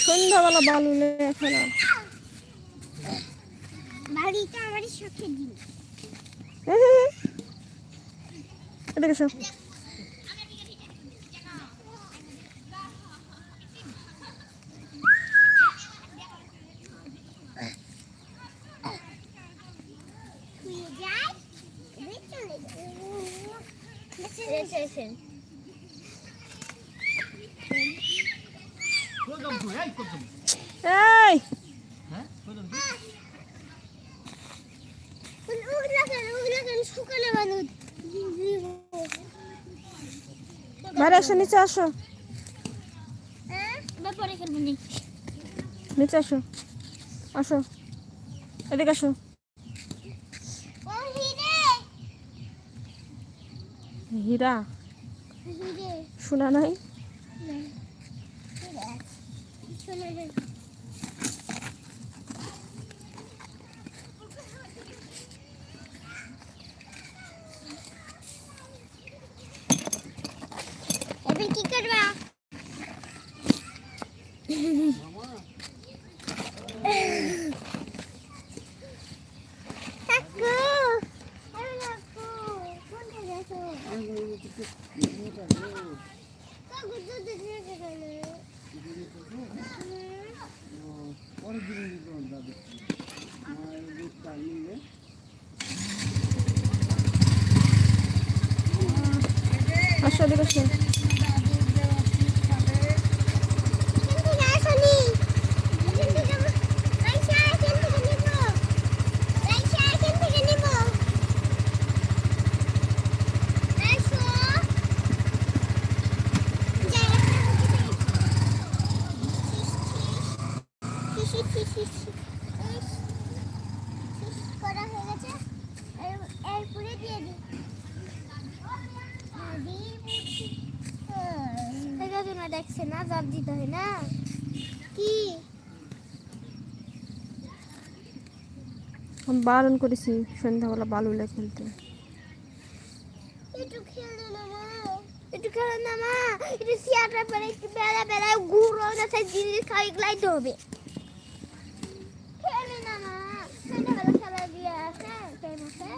সন্ধ্যাবেলা বালুনে খেলা বাড়িটা আমার শখের জিনিস এদিকে এই! বাইরে এসো নিচে আসো। নিচে আসো। আসো। এদিকে আসো। হীরা। শোনা নাই? শোনা যায় এবার আসো এদিকে আসো কিন্তু আসনি কিন্তু যাব রাইসা এখান থেকে নিব রাইসা এখান থেকে নিব রাইসো যাই শিশি শিশি করা হয়ে গেছে এর এরপরে দিয়ে দিই না দেখছে না জব দিতে হয় না? কি? বারণ করেছি সন্ধ্যাবেলা বালুলে খেলতে। একটু খেলে না মা একটু খেলে না মা একটু সিয়াটার পরে একটু বেলা বেলা ঘুরো না সেই জিনিস খাই গলাইতে হবে। খেলে না মা সন্ধ্যাবেলা খেলা দিয়ে আছে টাইম আছে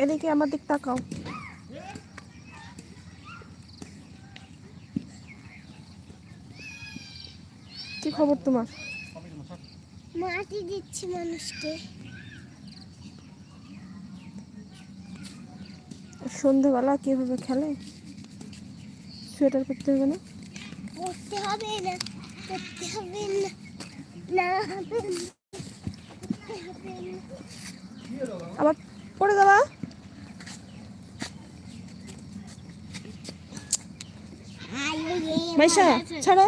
এদিকে আমার দিক তাকাও। কি খবর তোমার? মাটি দিচ্ছি মানুষকে। সন্ধ্যেবেলা কীভাবে খেলে? সোয়েটার করতে হবে না? করতে হবে না করতে হবে না না হবে না আবার পড়ে যাবা আইয়ে ইয়ে মাইশা ছাড়ো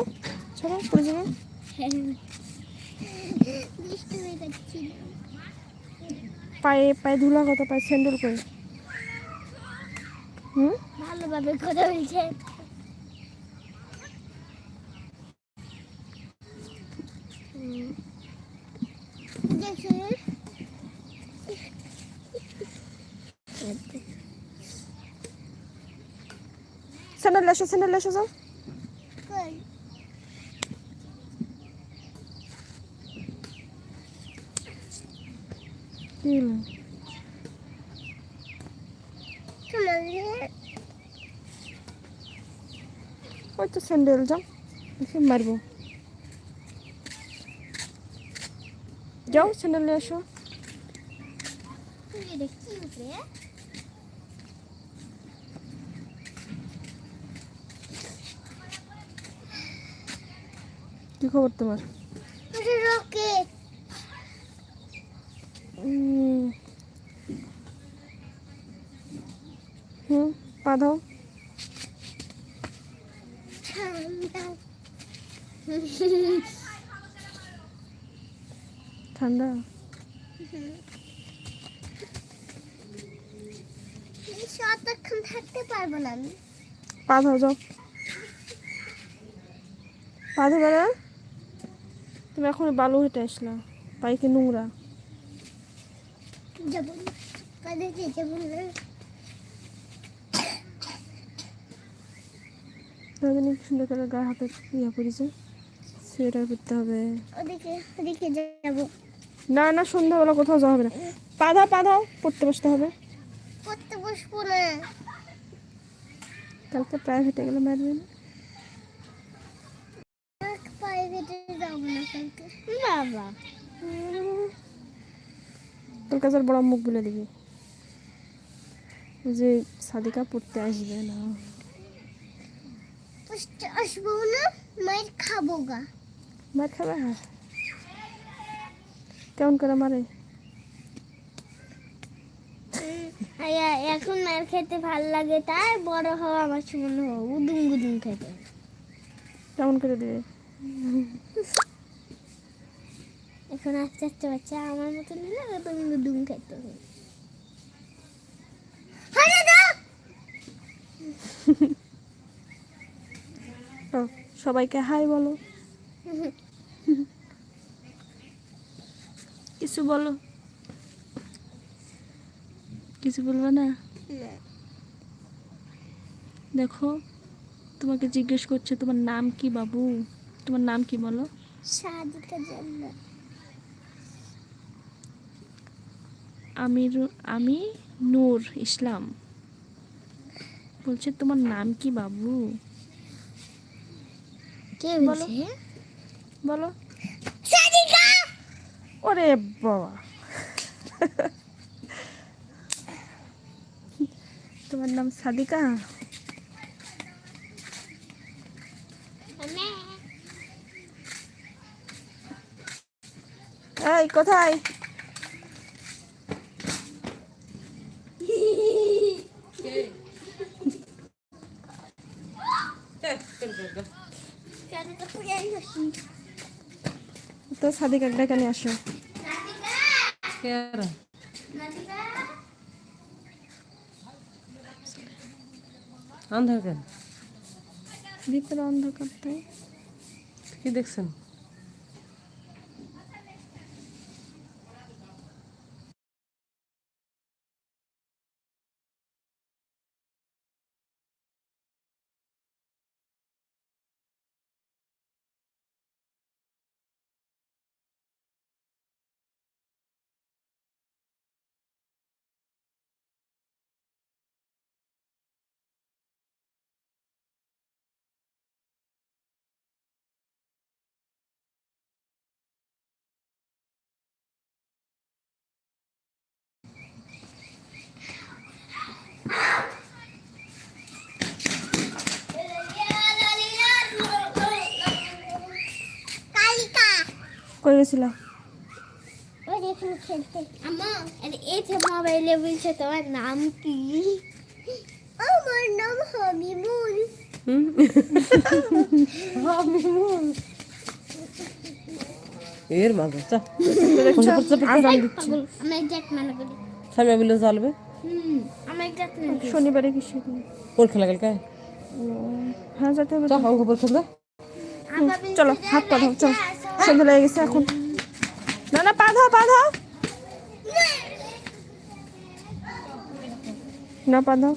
ছাড়ো পড়ে যাবে হয়ে পায়ে পায়ে ধুলা কত পায়ে স্যান্ডেল করে হুম? ভালোভাবে কথা বলছে কি হলো? তোমাদের ওই তো স্যান্ডেল যাও। দেখি মারবো। যাও স্যান্ডেল নিয়ে উপরে? কি খবর তোমার? দাও ঠান্ডা? থাকতে পারব না আমি। পা দাও যাও। পা ধোবে না তুমি এখন বালু হেঁটে আসলা পাই কি নোংরা যাব না। যাব সুন্দর করে গায়ে হাতে ইয়ে পরিছে সোয়েটার পরতে হবে। ওদিকে ওদিকে যাব। না না সন্ধ্যাবেলা কোথাও যাওয়া হবে না। পাধা পাধাও পড়তে বসতে হবে। পড়তে বসবো না। কালকে প্রাইভেটে গেলে মারবে না। প্রাইভেটে যাব না কালকে। বাবা। কালকে যার বড় মুখ বলে দিবি। যে সাদিকা পড়তে আসবে না। আসব না মায়ের খাব গা। মার খাবে? হ্যাঁ। কেমন করে মারে? এখন মার খেতে ভালো লাগে তাই বড় হওয়া আমার সমান হওয়া উদুম গুদুম খেতে। কেমন করে দিবে? এখন আস্তে আস্তে বাচ্চা আমার মতন হলে উদুম গুদুম খেতে হবে। সবাইকে হাই বলো। কিছু বলো। কিছু বলবে না? দেখো তোমাকে জিজ্ঞেস করছে তোমার নাম কি বাবু? তোমার নাম কি বলো? আমি আমি নূর ইসলাম। বলছে তোমার নাম কি বাবু? কে বলো। বলছে বলো। সাদিকা ওরে বাবা। তোমার নাম সাদিকা? এই কোথায়? তো সাদিক একটা নিয়ে আসো। কেরা অন্ধকার। ভিতরে অন্ধকার তাই কি দেখছেন কালিকা কই গেছিলা ওই দেখুন খেলতে। আমা আরে এই যে মোবাইলে বলছে তোমার নাম কি? আমার নাম হামিমুল এর মাগো চা। আজান দিচ্ছে। পাগল এক মানে করি সামনে বলে হুম মানে শনিবারে কিসে কোন খেলা কালকে। হ্যাঁ যেতে হবে চা তো। অঙ্ক পরীক্ষা চলো হাত পা চলো। সন্ধ্যা লেগে গেছে এখন। না না পা ধাও পা ধাও না পা ধাও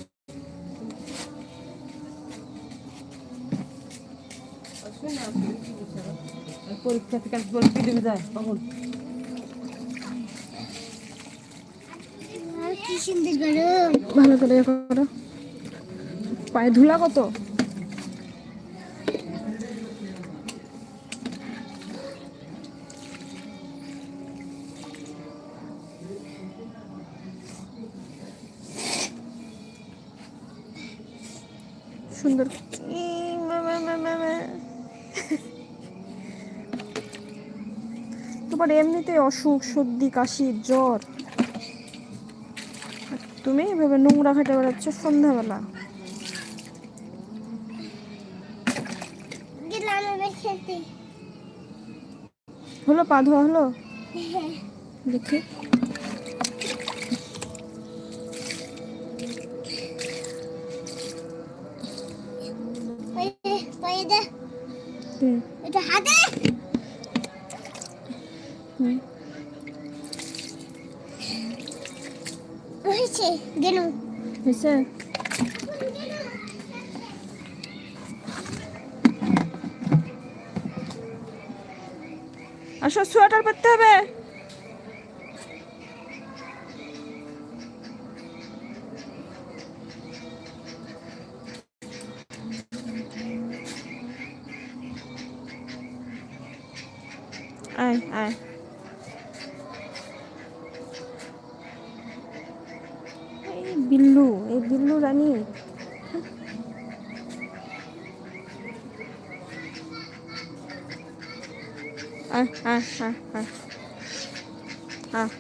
পরীক্ষা থেকে বলে কি দেবে যায় কখন কি ভালো করে ইয়ে করো। পায়ে ধুলা কত? সুন্দর। তোমার এমনিতে অসুখ সর্দি কাশি জ্বর? তুমি এভাবে নোংরা খেতে বেড়াচ্ছ সন্ধ্যাবেলা? হলো পা ধোয়া হলো? দেখি। গেনু হয়েছে আসো সোয়েটার পরতে হবে। আয় আয় এই বিল্লু রানী। আহ আহ আয় আয় আয়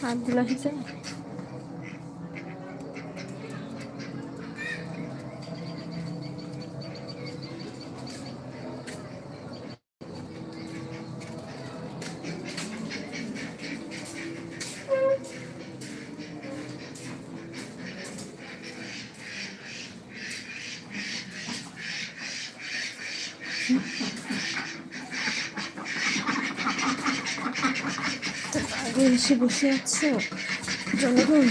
হাতগুলো আগে এসে বসে আছো জনগণ